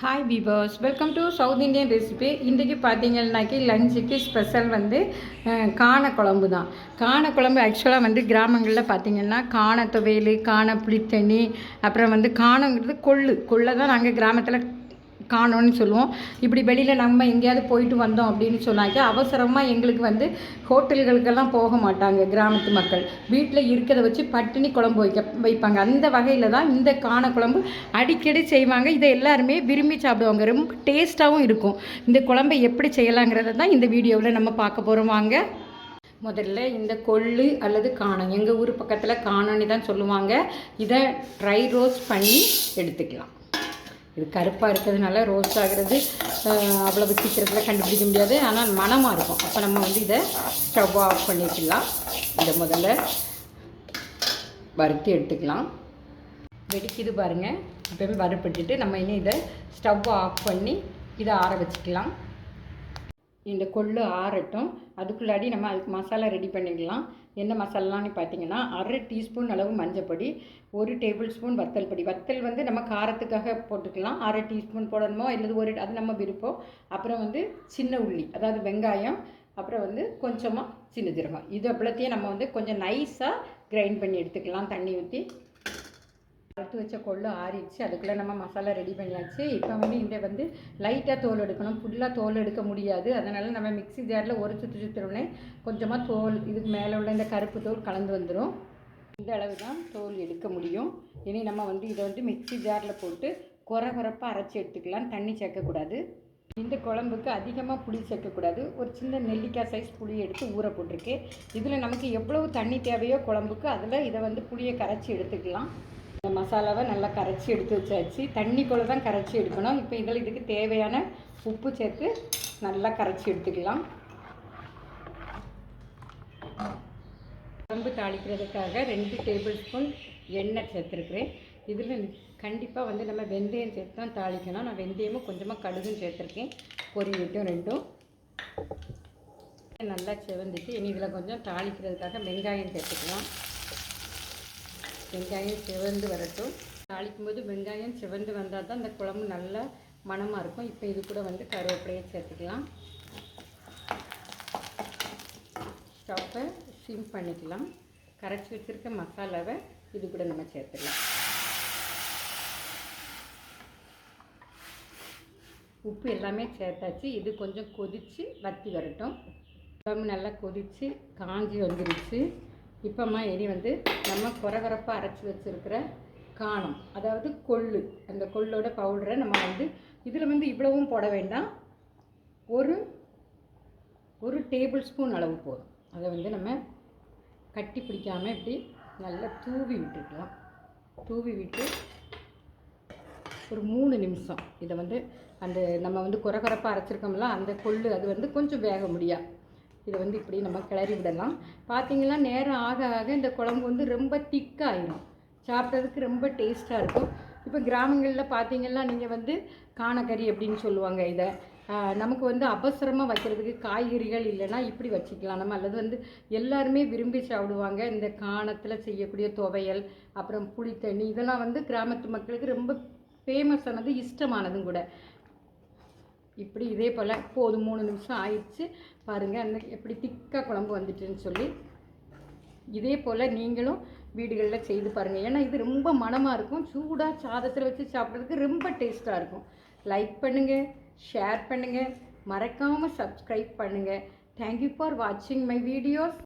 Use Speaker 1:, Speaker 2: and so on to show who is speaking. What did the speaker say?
Speaker 1: Hi peepers welcome to south Indian recipe இன்றைக்கி பார்த்தீங்கன்னாக்கி லஞ்சுக்கு ஸ்பெஷல் வந்து காண குழம்பு தான். காண குழம்பு ஆக்சுவலாக வந்து கிராமங்களில் பார்த்தீங்கன்னா காண துவையல் காண புளித்தண்ணி அப்புறம் வந்து காணங்கிறது கொள்ளு. கொள்ளை தான் நாங்கள் கிராமத்தில் காணோன்னு சொல்லுவோம். இப்படி வெளியில் நம்ம எங்கேயாவது போயிட்டு வந்தோம் அப்படின்னு சொன்னாக்க அவசரமாக எங்களுக்கு வந்து ஹோட்டல்களுக்கெல்லாம் போக மாட்டாங்க கிராமத்து மக்கள். வீட்டில் இருக்கிறத வச்சு பட்டினி குழம்பு வைக்க வைப்பாங்க. அந்த வகையில் தான் இந்த காண குழம்பு அடிக்கடி செய்வாங்க. இதை எல்லாருமே விரும்பி சாப்பிடுவாங்க. ரொம்ப டேஸ்ட்டாகவும் இருக்கும். இந்த குழம்பை எப்படி செய்யலாங்கிறத தான் இந்த வீடியோவில் நம்ம பார்க்க போகிறோம் வாங்க. முதல்ல இந்த கொள்ளு அல்லது காணம். எங்கள் ஊர் பக்கத்தில் காணோன்னு தான் சொல்லுவாங்க. இதை ட்ரை ரோஸ்ட் பண்ணி எடுத்துக்கலாம். இது கருப்பாக இருக்கிறதுனால ரோஸ்ட் ஆகிறது அவ்வளவு சீக்கிரத்தில் கண்டுபிடிக்க முடியாது. ஆனால் மணமாக இருக்கும். அப்போ நம்ம வந்து இதை ஸ்டவ் ஆஃப் பண்ணிக்கலாம். இதை முதல்ல வறுத்து எடுத்துக்கலாம். வெடிக்குது பாருங்கள் இப்போவே வறுப்பட்டுட்டு நம்ம இனி இதை ஸ்டவ் ஆஃப் பண்ணி இதை ஆற வச்சுக்கலாம். இந்த கொள்ளு ஆறட்டும். அதுக்குள்ளாடி நம்ம அதுக்கு மசாலா ரெடி பண்ணிக்கலாம் என்ன மசாலான்னு பார்த்தீங்கன்னா அரை டீஸ்பூன் அளவு மஞ்சப்பொடி ஒரு டேபிள் ஸ்பூன் வத்தல் பொடி. வத்தல் வந்து நம்ம காரத்துக்காக போட்டுக்கலாம். அரை டீஸ்பூன் போடணுமோ இல்லை ஒரு அது நம்ம விருப்பம். அப்புறம் வந்து சின்ன உள்ளி அதாவது வெங்காயம் அப்புறம் வந்து கொஞ்சமாக சின்ன ஜீரகம். இது அவ்வளோத்தையும் நம்ம வந்து கொஞ்சம் நைஸாக கிரைண்ட் பண்ணி எடுத்துக்கலாம் தண்ணி ஊற்றி வறுத்து வச்ச கொள்ளு ஆறிடுச்சு. அதுக்குள்ளே நம்ம மசாலா ரெடி பண்ணியாச்சு. இப்போ வந்து இந்த வந்து லைட்டாக தோல் எடுக்கணும். ஃபுல்லாக தோல் எடுக்க முடியாது. அதனால் நம்ம மிக்ஸி ஜாரில் ஒரு சுற்று சுற்றுறோன்னே கொஞ்சமாக தோல் இதுக்கு மேலே உள்ள இந்த கருப்பு தோல் கலந்து வந்துடும் இந்த அளவு தான் தோல் எடுக்க முடியும். இனி நம்ம வந்து இதை வந்து மிக்ஸி ஜாரில் போட்டு குறை குறைப்பாக அரைச்சி எடுத்துக்கலாம். தண்ணி சேர்க்கக்கூடாது இந்த குழம்புக்கு அதிகமாக புளி சேர்க்கக்கூடாது ஒரு சின்ன நெல்லிக்காய் சைஸ் புளி எடுத்து ஊற போட்டிருக்கு இதில் நமக்கு எவ்வளவு தண்ணி தேவையோ குழம்புக்கு அதில் இதை வந்து புளியை கரைச்சி எடுத்துக்கலாம். இந்த மசாலாவை நல்லா கரைச்சி எடுத்து வச்சாச்சு. தண்ணிக்குள்ளே தான் கரைச்சி எடுக்கணும். இப்போ இதில் இதுக்கு தேவையான உப்பு சேர்த்து நல்லா கரைச்சி எடுத்துக்கலாம். குழம்பு தாளிக்கிறதுக்காக ரெண்டு டேபிள் ஸ்பூன் எண்ணெய் சேர்த்துருக்குறேன். இதில் கண்டிப்பாக வந்து நம்ம வெந்தயம் சேர்த்து தான் தாளிக்கணும். நான் வெந்தயமும் கொஞ்சமாக கடுகும் சேர்த்துருக்கேன். பொரியட்டும் ரெண்டும். நல்லா செவந்துட்டு இனி இதில் கொஞ்சம் தாளிக்கிறதுக்காக வெங்காயம் சேர்த்துக்கலாம். வெங்காயம் சிவந்து வரட்டும். தாளிக்கும் போது வெங்காயம் சிவந்து வந்தால் தான் இந்த குழம்பு நல்லா மணமாக இருக்கும். இப்போ இது கூட வந்து கருவேப்பிலையை சேர்த்துக்கலாம். ஸ்டவ்வை சிம் பண்ணிக்கலாம். கரைச்சி வச்சுருக்க மசாலாவை இது கூட நம்ம சேர்த்துக்கலாம். உப்பு எல்லாமே சேர்த்தாச்சு. இது கொஞ்சம் கொதித்து வத்தி வரட்டும். குழம்பு நல்லா கொதித்து காஞ்சி வந்துருச்சு. இப்போம்மா இனி வந்து நம்ம குறகுறப்பாக அரைச்சி வச்சுருக்கிற காணம். அதாவது கொள்ளு. அந்த கொள்ளோட பவுடரை நம்ம வந்து இதில் வந்து இவ்வளவும் போட வேண்டாம். ஒரு ஒரு டேபிள் ஸ்பூன் அளவு போதும். அதை வந்து நம்ம கட்டி பிடிக்காமல் இப்படி நல்லா தூவி விட்டுக்கலாம். தூவி விட்டு ஒரு மூணு நிமிஷம். இதை வந்து அந்த நம்ம வந்து குறகுறப்பாக அரைச்சிருக்கோம்ல அந்த கொள்ளு அது வந்து கொஞ்சம் வேக முடியா இதை வந்து இப்படி நம்ம கிளறி விடலாம். பார்த்தீங்கன்னா நேரம் ஆக ஆக இந்த குழம்பு வந்து ரொம்ப திக்காயிடும் சாப்பிட்றதுக்கு ரொம்ப டேஸ்ட்டாக இருக்கும். இப்போ கிராமங்களில் பார்த்தீங்கன்னா நீங்கள் வந்து காணக்கறி அப்படின்னு சொல்லுவாங்க இதை. நமக்கு வந்து அவசரமாக வைக்கிறதுக்கு காய்கறிகள் இல்லைன்னா இப்படி வச்சுக்கலாம். நம்ம அல்லது வந்து எல்லாருமே விரும்பி சாப்பிடுவாங்க. இந்த காணத்தில் செய்யக்கூடிய துவையல் அப்புறம் புளித்தண்ணி இதெல்லாம் வந்து கிராமத்து மக்களுக்கு ரொம்ப ஃபேமஸானது இஷ்டமானதும் கூட. இப்படி இதே போல் போதும் மூணு நிமிஷம் ஆயிடுச்சு. பாருங்கள் அந்த எப்படி திக்காக குழம்பு வந்துட்டுன்னு சொல்லி. இதே போல் நீங்களும் வீடுகளில் செய்து பாருங்கள் ஏன்னா இது ரொம்ப மனமாக இருக்கும். சூடாக சாதத்தில் வச்சு சாப்பிட்றதுக்கு ரொம்ப டேஸ்ட்டாக இருக்கும். லைக் பண்ணுங்கள் ஷேர் பண்ணுங்கள் மறக்காமல் சப்ஸ்கிரைப் பண்ணுங்கள் தேங்க்யூ ஃபார் வாட்சிங் மை வீடியோஸ்